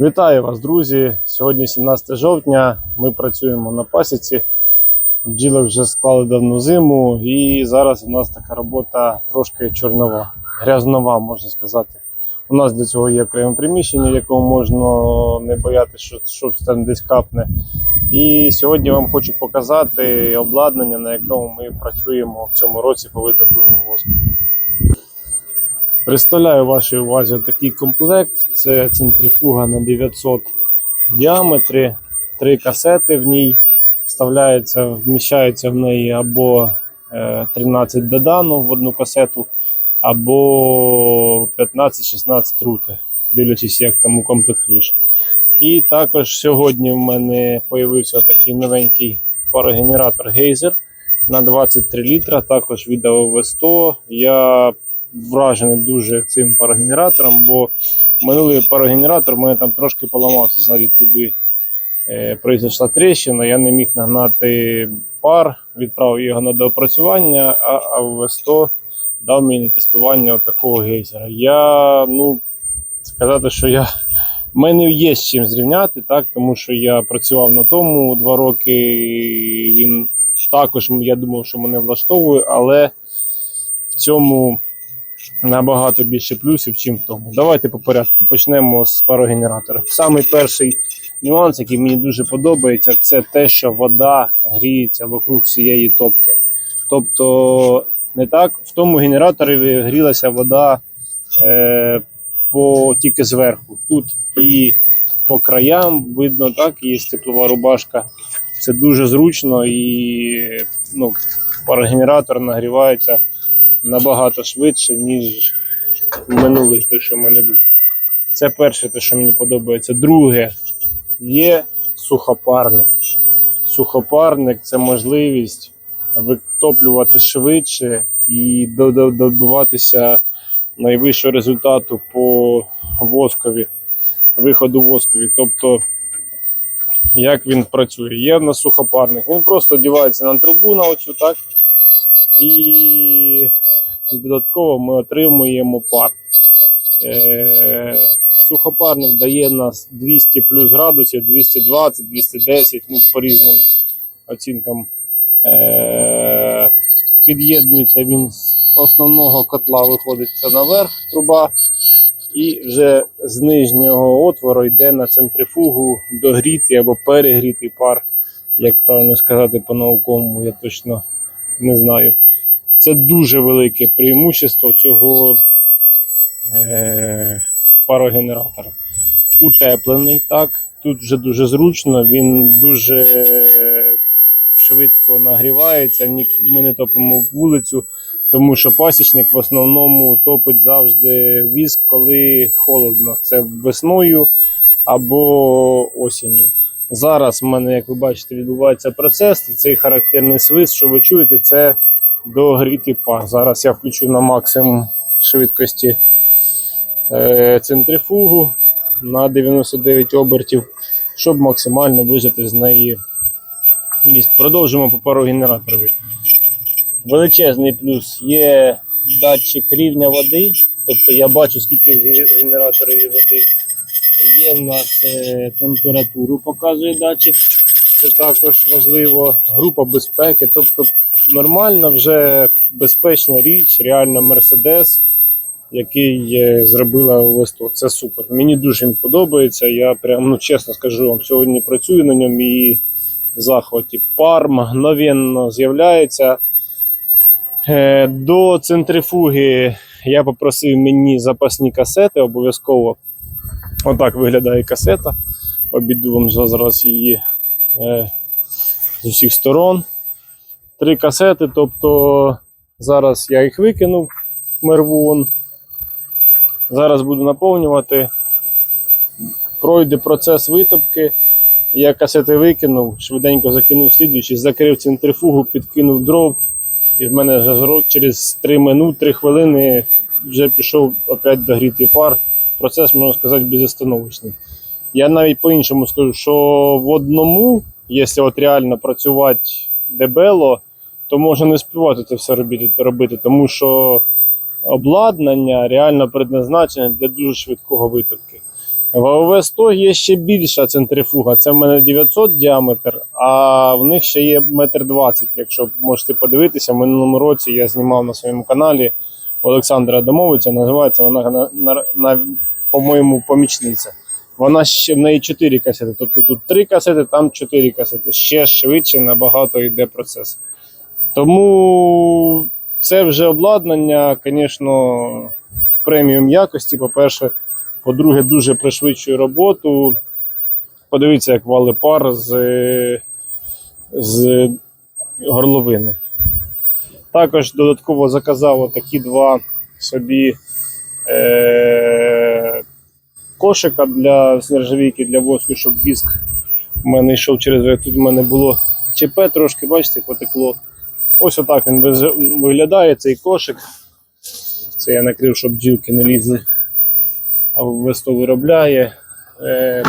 Вітаю вас, друзі! Сьогодні 17 жовтня. Ми працюємо на пасіці. Бджілок вже склали давну зиму, і зараз у нас така робота трошки чорнова, грязнова, можна сказати. У нас для цього є окреме приміщення, в якому можна не боятися, що щось там десь капне. І сьогодні вам хочу показати обладнання, на якому ми працюємо в цьому році по витопленню воску. Представляю вашій увазі такий комплект. Це центрифуга на 900 в діаметрі, три касети в ній. Вставляється, вміщається в неї або е, 13 додану в одну касету, або 15-16 рути, дивлячись, як там укомплектуєш. І також сьогодні в мене з'явився такий новенький парогенератор Гейзер на 23 літра, також від АВВ-100. Я вражений дуже цим парогенератором, бо минулий парогенератор у мене там трошки поламався ззаді труби. Е, произошла тріщина, я не міг нагнати пар, відправив його на доопрацювання, а АВ-100 дав мені тестування такого гейзера. Я, ну, сказати, що я. в мене є з чим зрівняти, так, тому що я працював на тому два роки. Він також, я думав, що мене влаштовує, але в цьому набагато більше плюсів, чим в тому. Давайте по порядку почнемо з парогенератора. Самий перший нюанс, який мені дуже подобається, це те, що вода гріється вокруг всієї топки. Тобто, не так в тому генераторі грілася вода е, по, тільки зверху. Тут і по краям видно, так, є теплова рубашка. Це дуже зручно і ну, парогенератор нагрівається набагато швидше, ніж минулий, той, що в мене був. Це перше, те, що мені подобається. Друге, є сухопарник. Сухопарник це можливість витоплювати швидше і до- до- добиватися найвищого результату по воскові, виходу воскові. Тобто, як він працює? Є в нас сухопарник. Він просто одягається на трубу на оцю, так? І додатково ми отримуємо пар. Е, сухопарник дає нас 200 плюс градусів, 220, 210, ну, по різним оцінкам. Е, під'єднується він з основного котла, виходить це наверх труба, і вже з нижнього отвору йде на центрифугу догрітий або перегрітий пар, як правильно сказати по-науковому, я точно не знаю. Це дуже велике преимущество цього е, парогенератора. Утеплений, так. Тут вже дуже зручно, він дуже швидко нагрівається. Ми не топимо вулицю, тому що пасічник в основному топить завжди віск, коли холодно. Це весною або осінню. Зараз в мене, як ви бачите, відбувається процес. і Цей характерний свист, що ви чуєте, це догрітий пар. Зараз я включу на максимум швидкості е, центрифугу на 99 обертів, щоб максимально вижати з неї віск. Продовжимо по парогенераторові. Величезний плюс є датчик рівня води, тобто я бачу, скільки в генераторі води. Є в нас е, температуру, показує датчик. Це також важливо. Група безпеки. Тобто нормальна вже безпечна річ, реально Мерседес, який е, зробила Весто. Це супер. Мені дуже він подобається. Я прям ну, чесно скажу вам, сьогодні працюю на ньому і в захваті. Пар мгновенно з'являється. Е, До центрифуги я попросив мені запасні касети обов'язково. Отак виглядає касета. Обіду вам зараз її е, з усіх сторон. Три касети, тобто зараз я їх викинув мервун. Зараз буду наповнювати. Пройде процес витопки. Я касети викинув, швиденько закинув слідуючий, закрив центрифугу, підкинув дров. І в мене через 3 минути, 3 хвилини вже пішов опять догрітий пар. Процес, можна сказати, безостановочний. Я навіть по-іншому скажу, що в одному, якщо от реально працювати дебело, то можна не співати це все робити, робити, тому що обладнання реально предназначене для дуже швидкого витопки. В АОВ 100 є ще більша центрифуга. Це в мене 900 діаметр, а в них ще є 1,20 м. Якщо можете подивитися, в минулому році я знімав на своєму каналі Олександра Домовиця. Називається вона на, на, на по-моєму помічниця. Вона ще в неї 4 касети. Тобто тут 3 касети, там 4 касети. Ще швидше набагато йде процес. Тому це вже обладнання, звісно, преміум якості. По-перше, по-друге, дуже пришвидшує роботу. Подивіться, як вали пар з, з горловини. Також додатково заказав такі два собі е- кошика для нержавійки для воску, щоб віск в мене йшов через тут. У мене було ЧП трошки, бачите, потекло. Ось отак він виглядає, цей кошик. Це я накрив, щоб бджілки не лізли. А весто виробляє. Е,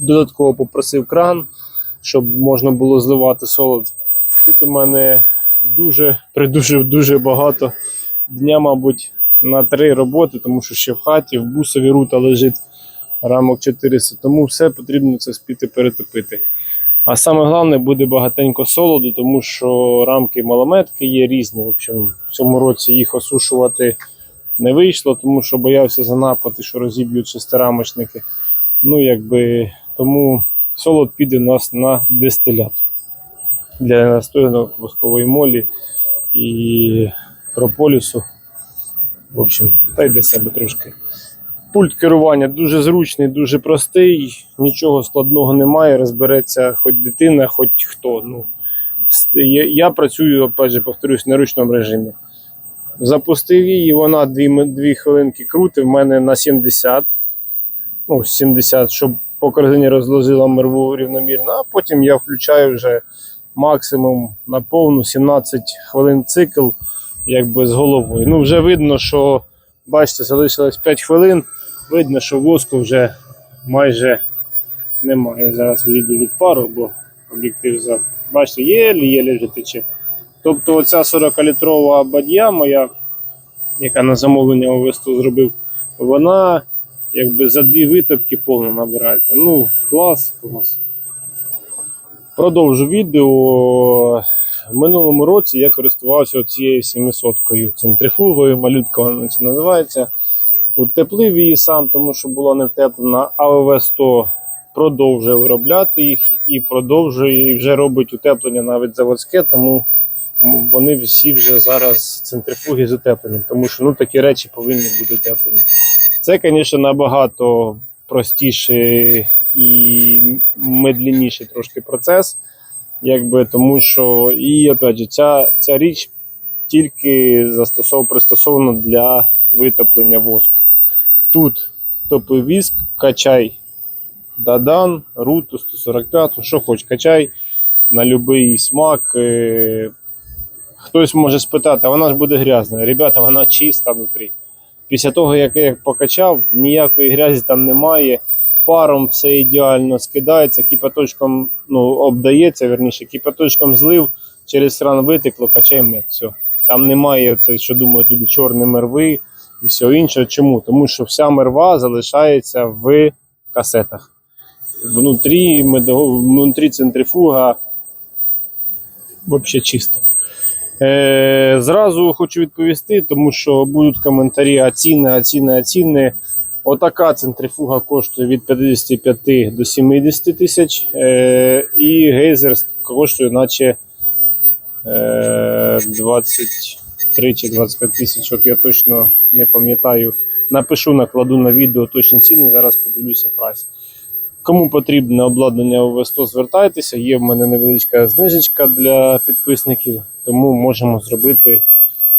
додатково попросив кран, щоб можна було зливати солод. Тут у мене дуже придужив дуже багато дня, мабуть, на три роботи, тому що ще в хаті, в бусові рута лежить рамок 400, тому все потрібно це спіти перетопити. А саме головне буде багатенько солоду, тому що рамки малометки є різні. В общем, в цьому році їх осушувати не вийшло, тому що боявся за напади, що розіб'ють шестирамочники. Ну, якби, тому солод піде у нас на дистилят для настоянок воскової молі і прополісу. В общем, та й для себе трошки. Пульт керування дуже зручний, дуже простий, нічого складного немає, розбереться хоч дитина, хоч хто. Ну, я, працюю, опять же, повторюсь, на ручному режимі. Запустив її, вона 2, 2 хвилинки крутить, в мене на 70. Ну, 70, щоб по корзині розложила мерву рівномірно, а потім я включаю вже максимум на повну 17 хвилин цикл, якби з головою. Ну, вже видно, що бачите, залишилось 5 хвилин. Видно, що воску вже майже немає. Зараз відійду від пару, бо об'єктив за. Бачите, єлі-єлі вже тече. Тобто оця 40-літрова бадья моя, яка на замовлення ОВСТу зробив, вона якби за дві витопки повно набирається. Ну, клас, клас. Продовжу відео. В минулому році я користувався цією 700-кою центрифугою, малютка вона називається. Утеплив її сам, тому що була не втеплена. АВВ 100 продовжує виробляти їх і продовжує і вже робить утеплення навіть заводське, тому вони всі вже зараз центрифуги з утепленням, тому що ну, такі речі повинні бути утеплені. Це, звісно, набагато простіший і медленніший трошки процес, якби, тому що і опять же, ця, ця річ тільки застосов, пристосована для витоплення воску. Тут топив віск, качай Дадан, Руту 145, що хоч качай на будь-який смак. Е, Хтось може спитати, а вона ж буде грязна. Ребята, вона чиста внутрі. Після того, як я покачав, ніякої грязі там немає. Паром все ідеально скидається, кипяточком ну, обдається, верніше, кипяточком злив, через кран витекло, качай мед. Все. Там немає, це, що думають люди, чорні мерви і все інше. Чому? Тому що вся мерва залишається в касетах. Внутрі, внутрі центрифуга взагалі чисто. Е, зразу хочу відповісти, тому що будуть коментарі оціни, оціни, оціни. Отака центрифуга коштує від 55 до 70 тисяч, е, і гейзер коштує наче е, 23 чи 25 тисяч. От я точно не пам'ятаю. Напишу, накладу на відео точні ціни, зараз подивлюся прайс. Кому потрібне обладнання ОВ100, звертайтеся. Є в мене невеличка знижечка для підписників, тому можемо зробити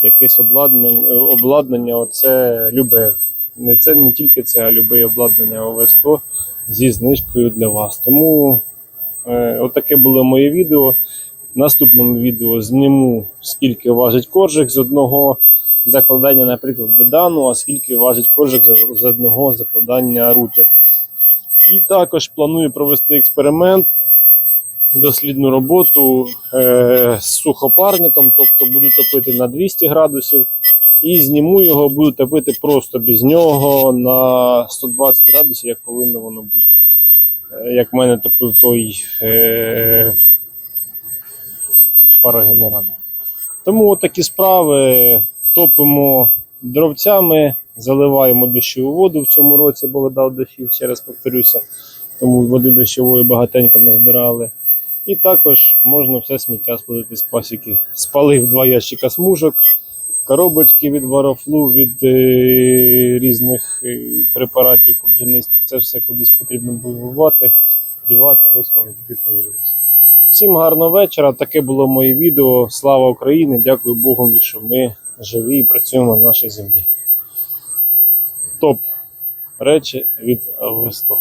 якесь обладнання. обладнання оце любе. Не це не тільки це, а любе обладнання ОВ100 зі знижкою для вас. Тому е, отаке було моє відео. Наступному відео зніму, скільки важить коржик з одного закладання, наприклад, додану, а скільки важить коржик з- з одного закладання рути. І також планую провести експеримент, дослідну роботу е, з сухопарником, тобто буду топити на 200 градусів І зніму його, буду топити просто без нього на 120 градусів, як повинно воно бути. Е, Як в мене топив той е, парогенератор. Тому такі справи. Топимо дровцями, заливаємо дощову воду в цьому році, бо вода дощів, ще раз повторюся. Тому води дощової багатенько назбирали. І також можна все сміття спалити з пасіки. Спалив два ящика смужок, коробочки від варофлу, від е, різних е, препаратів по бджільництву. Це все кудись потрібно було вивати, дівати, ось воно туди появилося. Всім гарного вечора. Таке було моє відео. Слава Україні! Дякую Богу, що ми живі і працюємо на нашій землі. Топ речі від Авесто.